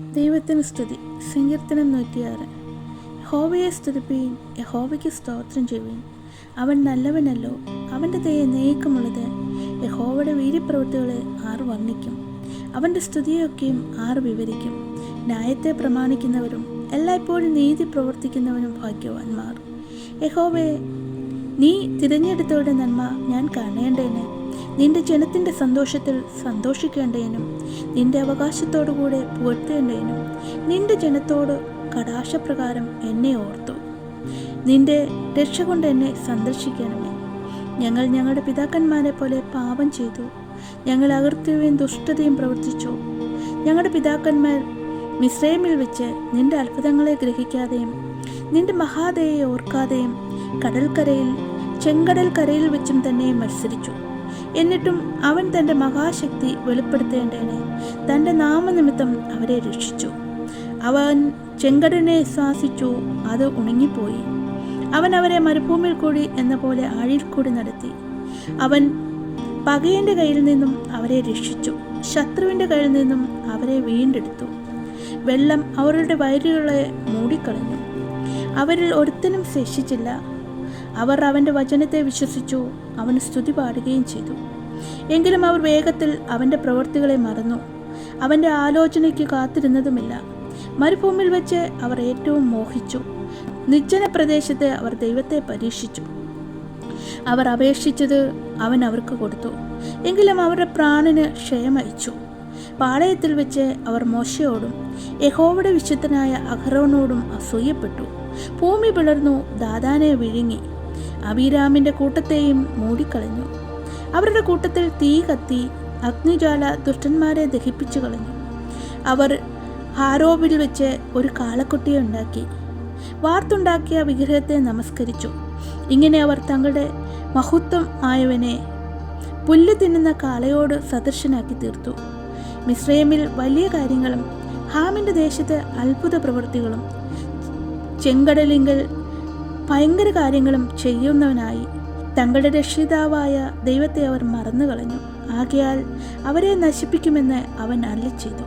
ദൈവത്തിന് സ്തുതി. സങ്കീർത്തനം നൂറ്റിയാറ്. ഹോവയെ സ്തുതിപ്പീൻ യഹോവയ്ക്ക് സ്തോത്രം ചെയ്യുവീൻ. അവൻ നല്ലവനല്ലോ അവന്റെ ദയ നേക്കുമുള്ളത് യഹോവയുടെ വീര്യപ്രവൃത്തികളെ ആർ വർണിക്കും. അവന്റെ സ്തുതിയൊക്കെയും ആർ വിവരിക്കും. ന്യായത്തെ പ്രമാണിക്കുന്നവരും എല്ലായ്പ്പോഴും നീതി പ്രവർത്തിക്കുന്നവരും ഭാഗ്യവാന്മാർ യഹോവയെ നീ തിരഞ്ഞെടുത്തവരുടെ നന്മ ഞാൻ കാണേണ്ടേന് നിന്റെ ജനത്തിന്റെ സന്തോഷത്തിൽ സന്തോഷിക്കേണ്ടതിനും നിന്റെ അവകാശത്തോടുകൂടെ പുകഴ്ത്തേണ്ടതിനും നിന്റെ ജനത്തോട് കടാശപ്രകാരം എന്നെ ഓർത്തു. നിന്റെ രക്ഷ കൊണ്ട് എന്നെ സന്ദർശിക്കണമേ. ഞങ്ങൾ ഞങ്ങളുടെ പിതാക്കന്മാരെ പോലെ പാപം ചെയ്തു. ഞങ്ങൾ അകൃത്യവും ദുഷ്ടതയും പ്രവർത്തിച്ചു. ഞങ്ങളുടെ പിതാക്കന്മാർ മിസ്രൈമിൽ വെച്ച് നിന്റെ അത്ഭുതങ്ങളെ ഗ്രഹിക്കാതെയും നിന്റെ മഹാദയെ ഓർക്കാതെയും കടൽക്കരയിൽ ചെങ്കടൽ കരയിൽ വെച്ചും തന്നെ മത്സരിച്ചു. എന്നിട്ടും അവൻ തന്റെ മഹാശക്തി വെളിപ്പെടുത്തേണ്ടതിന് തന്റെ നാമനിമിത്തം അവരെ രക്ഷിച്ചു. അവൻ ചെങ്കടനെ ശ്വാസിച്ചു അത് ഉണങ്ങിപ്പോയി. അവൻ അവരെ മരുഭൂമിയിൽ കൂടി എന്ന പോലെ ആഴിൽ കൂടി നടത്തി. അവൻ പകയന്റെ കയ്യിൽ നിന്നും അവരെ രക്ഷിച്ചു. ശത്രുവിന്റെ കയ്യിൽ നിന്നും അവരെ വീണ്ടെടുത്തു. വെള്ളം അവരുടെ വയലുകളെ മൂടിക്കളഞ്ഞു. അവരിൽ ഒരുത്തനും ശേഷിച്ചില്ല. അവർ അവന്റെ വചനത്തെ വിശ്വസിച്ചു അവന് സ്തുതി പാടുകയും ചെയ്തു. എങ്കിലും അവർ വേഗത്തിൽ അവന്റെ പ്രവൃത്തികളെ മറന്നു. അവന്റെ ആലോചനയ്ക്ക് കാത്തിരുന്നതുമില്ല. മരുഭൂമിൽ വെച്ച് അവർ ഏറ്റവും മോഹിച്ചു. നിർജന പ്രദേശത്ത് അവർ ദൈവത്തെ പരീക്ഷിച്ചു. അവർ അപേക്ഷിച്ചത് അവൻ അവർക്ക് കൊടുത്തു. എങ്കിലും അവരുടെ പ്രാണന് ക്ഷയമയച്ചു. പാളയത്തിൽ വെച്ച് അവർ മോശയോടും യഹോവയുടെ വിശുദ്ധനായ അഹ്റോനോടും അസൂയപ്പെട്ടു. ഭൂമി പിളർന്നു ദാദാനെ വിഴുങ്ങി. അബീരാമിന്റെ കൂട്ടത്തെയും മൂടിക്കളഞ്ഞു. അവരുടെ കൂട്ടത്തിൽ തീ കത്തി അഗ്നിജ്വാല ദുഷ്ടന്മാരെ ദഹിപ്പിച്ചു കളഞ്ഞു. അവർ ഹാരോവിൽ വെച്ച് ഒരു കാളക്കുട്ടിയെ ഉണ്ടാക്കി. വാർത്തുണ്ടാക്കിയ വിഗ്രഹത്തെ നമസ്കരിച്ചു. ഇങ്ങനെ അവർ തങ്ങളുടെ മഹത്വം ആയവനെ പുല്ല് തിന്നുന്ന കാളയോട് സദർശനാക്കി തീർത്തു. മിസ്രൈമിൽ വലിയ കാര്യങ്ങളും ഹാമിന്റെ ദേശത്ത് അത്ഭുത പ്രവൃത്തികളും ചെങ്കടലിങ്കൽ ഭയങ്കര കാര്യങ്ങളും ചെയ്യുന്നവനായി തങ്ങളുടെ രക്ഷിതാവായ ദൈവത്തെ അവർ മറന്നു കളഞ്ഞു ആകയാൽ അവരെ നശിപ്പിക്കുമെന്ന് അവൻ അല്ല ചെയ്തു